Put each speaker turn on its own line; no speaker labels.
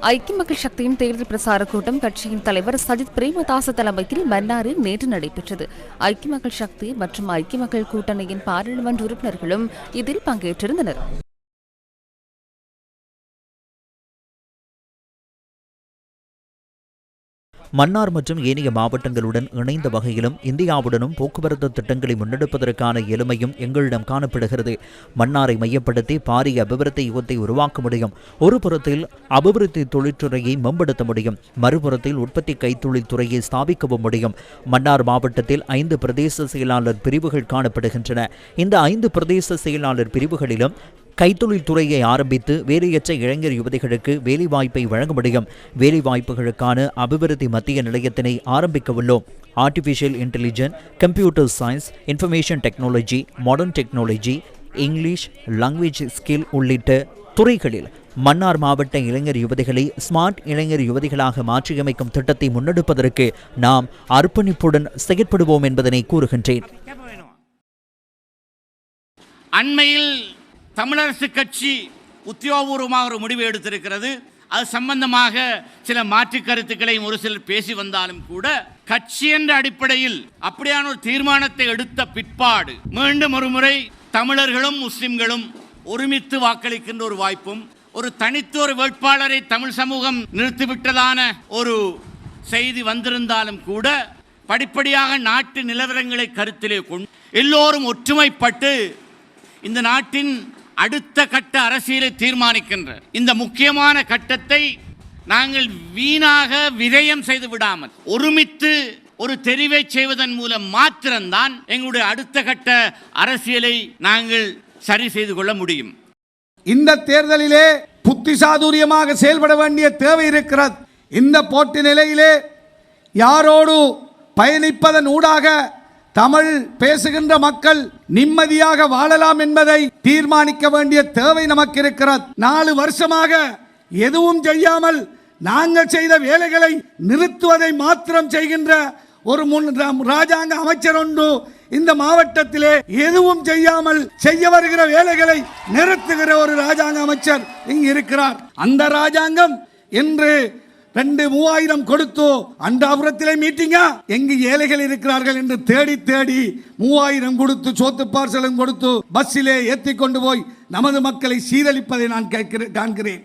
ஐக்கிய மக்கள் சக்தியின் தேர்தல் பிரசார கூட்டம் கட்சியின் தலைவர் சஜித் பிரேமதாச தலைமையில் மன்னாரில் நேற்று நடைபெற்றது. ஐக்கிய மக்கள் சக்தி மற்றும் ஐக்கிய மக்கள் கூட்டணியின் பாராளுமன்ற உறுப்பினர்களும் இதில் பங்கேற்றிருந்தனர்.
மன்னார் மற்றும் ஏனைய மாவட்டங்களுடன் இணைந்த வகையிலும் இந்தியாவுடனும் போக்குவரத்து திட்டங்களை முன்னெடுப்பதற்கான எளிமையும் எங்களிடம் காணப்படுகிறது. மன்னாரை மையப்படுத்தி பாரிய அபிவிருத்தி யுகத்தை உருவாக்க முடியும். ஒரு புறத்தில் அபிவிருத்தி தொழிற்துறையை மேம்படுத்த முடியும். மறுபுறத்தில் உற்பத்தி கைத்தொழில் துறையை ஸ்தாபிக்கவும் முடியும். மன்னார் மாவட்டத்தில் ஐந்து பிரதேச செயலாளர் பிரிவுகள் காணப்படுகின்றன. இந்த ஐந்து பிரதேச செயலாளர் பிரிவுகளிலும் கைத்தொழில் துறையை ஆரம்பித்து வேலையற்ற இளைஞர் யுவதிகளுக்கு வேலைவாய்ப்பை வழங்க முடியும் வேலைவாய்ப்புகளுக்கான அபிவிருத்தி மத்திய நிலையத்தினை ஆரம்பிக்க உள்ளோம். Artificial intelligent computer science information technology modern technology English language skill உள்ளிட்ட துறைகளில் மன்னார் மாவட்ட இளைஞர் யுவதிகளை ஸ்மார்ட் இளைஞர் யுவதிகளாக மாற்றியமைக்கும் திட்டத்தை முன்னெடுப்பதற்கு நாம் அர்ப்பணிப்புடன் செயற்படுவோம் என்பதனை கூறுகின்றேன்.
அண்மையில் தமிழரசு கட்சி உத்தியோகபூர்வமாக ஒரு முடிவு எடுத்திருக்கிறது. அது சம்பந்தமாக சில மாற்று கருத்துக்களையும் ஒரு சிலர் பேசி வந்தாலும் கூட கட்சி என்ற அடிப்படையில் அப்படியான ஒரு தீர்மானத்தை எடுத்த பிற்பாடு மீண்டும் ஒரு முறை தமிழர்களும் முஸ்லிம்களும் ஒருமித்து வாக்களிக்கின்ற ஒரு வாய்ப்பும் ஒரு தனித்து ஒரு வேட்பாளரை தமிழ் சமூகம் நிறுத்திவிட்டதான ஒரு செய்தி வந்திருந்தாலும் கூட படிப்படியாக நாட்டு நிலவரங்களை கருத்திலே கொண்டு எல்லோரும் ஒற்றுமைப்பட்டு இந்த நாட்டின் அடுத்த கட்ட அரசியலை தீர்மானிக்கின்ற இந்த முக்கியமான கட்டத்தை நாங்கள் வீணாக விரயம் செய்து விடாமல் ஒருமித்து ஒரு தெரிவை செய்வதன் மூலம் மாத்திரம்தான் எங்களுடைய அடுத்த கட்ட அரசியலை நாங்கள் சரி செய்து கொள்ள முடியும்.
இந்த தேர்தலிலே புத்திசாதுரியமாக செயல்பட வேண்டிய தேவை இருக்கிறது. இந்த போட்டி நிலையிலே யாரோடு பயணிப்பதன் ஊடாக தமிழ் பேசுகின்ற மக்கள் நிம்மதியாக வாழலாம் என்பதை தீர்மானிக்க வேண்டிய தேவை நமக்கு இருக்கிறது நாலு வருஷமாக எதுவும் செய்யாமல் நாங்கள் செய்த வேலைகளை நிறுத்துவதை மாத்திரம் செய்கின்ற ஒரு முன் ராஜாங்க அமைச்சர் ஒன்று இந்த மாவட்டத்திலே எதுவும் செய்யாமல் செய்ய வருகிற வேலைகளை நிறுத்துகிற ஒரு ராஜாங்க அமைச்சர் இங்கு இருக்கிறார். அந்த ராஜாங்கம் இன்று ரெண்டு மூவாயிரம் கொடுத்து அண்டாபுரத்திலே மீட்டிங்கா? எங்கு ஏழைகள் இருக்கிறார்கள் என்று தேடி தேடி மூவாயிரம் கொடுத்து சோத்து பார்சலும் கொடுத்து பஸ்ஸிலே ஏற்றி கொண்டு போய் நமது மக்களை சீரழிப்பதை நான் கேட்கிறேன் காண்கிறேன்.